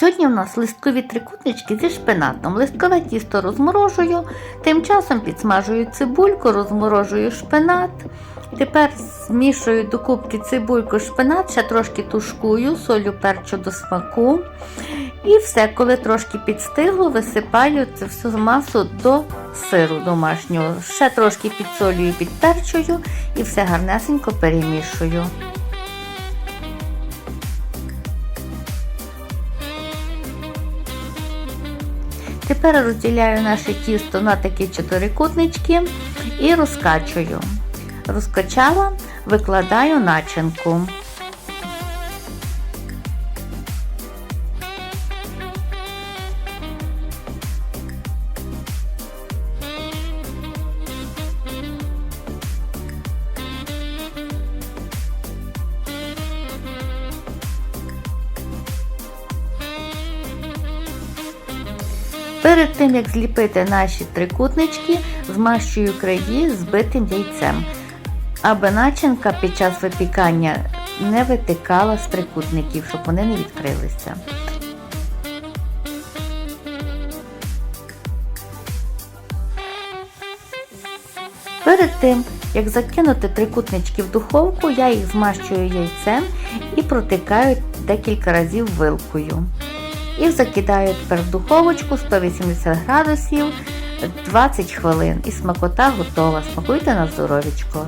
Сьогодні в нас листкові трикутнички зі шпинатом. Листкове тісто розморожую, тим часом підсмажую цибульку, розморожую шпинат. Тепер змішую до кубки цибульку, шпинат, ще трошки тушкую, солю перчу до смаку. І все, коли трошки підстигло, висипаю цю всю масу до сиру домашнього. Ще трошки підсолюю, підперчую і все гарнесенько перемішую. Тепер розділяю наше тісто на такі чотирикутнички і розкачую. Розкачала, викладаю начинку. Перед тим, як зліпити наші трикутнички, змащую краї збитим яйцем, аби начинка під час випікання не витикала з трикутників, щоб вони не відкрилися. Перед тим, як закинути трикутнички в духовку, я їх змащую яйцем і протикаю декілька разів вилкою. І закидаю тепер в духовочку 180 градусів 20 хвилин. І смакота готова. Смакуйте на здоров'ячко.